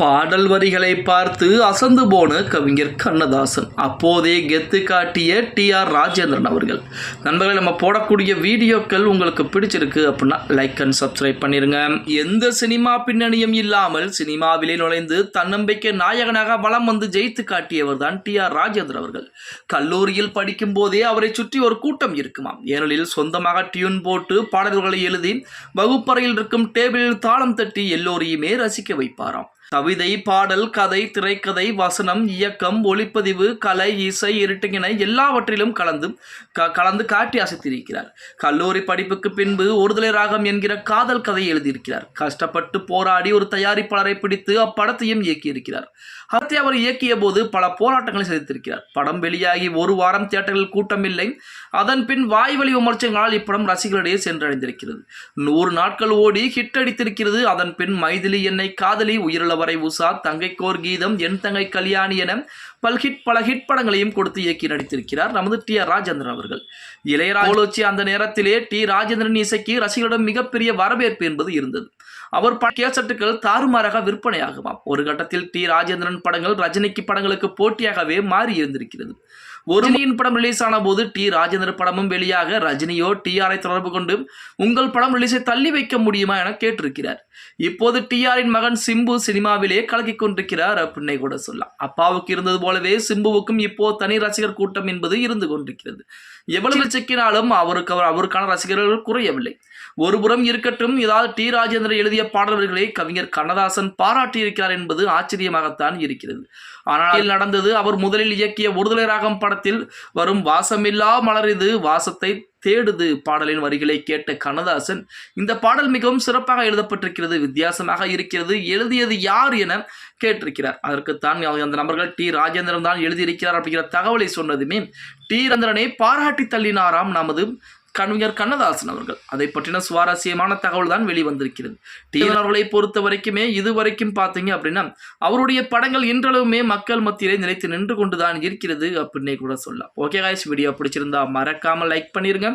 பாடல் வரிகளை பார்த்து அசந்து போன கவிஞர் கண்ணதாசன். அப்போதே கெத்து காட்டிய டி ஆர் ராஜேந்திரன் அவர்கள். நண்பர்களை நம்ம போடக்கூடிய வீடியோக்கள் உங்களுக்கு பிடிச்சிருக்கு அப்படின்னா லைக் அண்ட் சப்ஸ்கிரைப் பண்ணிருங்க. எந்த சினிமா பின்னணியும் இல்லாமல் சினிமாவிலே நுழைந்து தன்னம்பிக்கை நாயகனாக வளம் வந்து ஜெயித்து காட்டியவர் தான் டி ஆர் ராஜேந்திரன் அவர்கள். கல்லூரியில் படிக்கும் போதே அவரை சுற்றி ஒரு கூட்டம் இருக்குமாம். ஏனெனில் சொந்தமாக டியூன் போட்டு பாடல்களை எழுதி வகுப்பறையில் இருக்கும் டேபிளில் தாளம் தட்டி எல்லோரையுமே ரசிக்க வைப்பாராம். கவிதை பாடல் கதை திரைக்கதை வசனம் இயக்கம் ஒளிப்பதிவு கலை இசை இருட்டுங்கின எல்லாவற்றிலும் கலந்து க- கலந்து காட்டி அசைத்திருக்கிறார். கல்லூரி படிப்புக்கு பின்பு ஒருதலை ராகம் என்கிற காதல் கதையை எழுதியிருக்கிறார். கஷ்டப்பட்டு போராடி ஒரு தயாரிப்பாளரை பிடித்து அப்படத்தையும் இயக்கியிருக்கிறார். அதை அவர் இயக்கிய போது பல போராட்டங்களை சந்தித்திருக்கிறார். படம் வெளியாகி ஒரு வாரம் தியேட்டரில் கூட்டம் இல்லை. அதன் பின் வாய்வழி விமர்சனங்களால் இப்படம் ரசிகர்களிடையே சென்றடைந்திருக்கிறது. நூறு நாட்கள் ஓடி ஹிட் அடித்திருக்கிறது. அதன் பின் மைதிலி என்னை காதலி உயிரிழ உயிரிழவரை உஷா தங்கைக்கோர் கீதம் என் தங்கை கல்யாணி என பல் ஹிட் பல ஹிட் படங்களையும் கொடுத்து இயக்கி நடித்திருக்கிறார் நமது டி ஆர் ராஜேந்திரன் அவர்கள். இளையராஜி அந்த நேரத்திலே டி ராஜேந்திரன் இசைக்கு ரசிகர்களிடம் மிகப்பெரிய வரவேற்பு என்பது இருந்தது. அவர் கேசட்டுகள் தாறுமாறாக விற்பனையாகுமாம் ஒரு கட்டத்தில் டி. ராஜேந்திரன் படங்கள் ரஜினிக்கு படங்களுக்கு போட்டியாகவே மாறி இருந்திருக்கிறது. ஒரு ரஜினியின் படம் ரிலீஸ் ஆன போது டி. ராஜேந்திரன் படமும் வெளியாக ரஜினியோ டிஆரை தொடர்பு கொண்டு உங்கள் படம் ரிலீஸை தள்ளி வைக்க முடியுமா என கேட்டிருக்கிறார். இப்போது டிஆரின் மகன் சிம்பு சினிமாவிலே கலக்கிக் கொண்டிருக்கிறார் அப்படின்னே கூட சொல்லலாம். அப்பாவுக்கு இருந்தது போலவே சிம்புவுக்கும் இப்போ தனி ரசிகர் கூட்டம் என்பது இருந்து கொண்டிருக்கிறது. எவ்வளவு சிக்கினாலும் அவருக்கு அவர் அவருக்கான ரசிகர்கள் குறையவில்லை. ஒருபுறம் இருக்கட்டும் ஏதாவது டி. ராஜேந்திரன் எழுதிய பாடல்களை கவிஞர் கண்ணதாசன் பாராட்டியிருக்கிறார் என்பது ஆச்சரியமாகத்தான் இருக்கிறது. ஆனால் நடந்தது அவர் முதலில் இயக்கிய ஒருதலை ராகம் படத்தில் வரும் வாசமில்லா மலரிது வாசத்தை தேடுது பாடலின் வரிகளை கேட்ட கண்ணதாசன். இந்த பாடல் மிகவும் சிறப்பாக எழுதப்பட்டிருக்கிறது வித்தியாசமாக இருக்கிறது எழுதியது யார் என கேட்டிருக்கிறார். அதற்குத்தான் அந்த நபர்கள் டி. ராஜேந்திரன் தான் எழுதியிருக்கிறார் அப்படிங்கிற தகவலை சொன்னதுமே டி. ராஜேந்திரனை பாராட்டி தள்ளினாராம் நமது கவிஞர் கண்ணதாசன் அவர்கள். அதை பற்றின சுவாரஸ்யமான தகவல் தான் வெளிவந்திருக்கிறது. டிஎன் அவர்களை பொறுத்த வரைக்குமே இது வரைக்கும் பார்த்தீங்க அப்படின்னா அவருடைய படங்கள் இன்றளவுமே மக்கள் மத்தியிலே நிலைத்து நின்று கொண்டு தான் இருக்கிறது அப்படின்னே கூட சொல்லலாம். ஓகே காய்ஸ் வீடியோ பிடிச்சிருந்தா மறக்காம லைக் பண்ணிருங்க.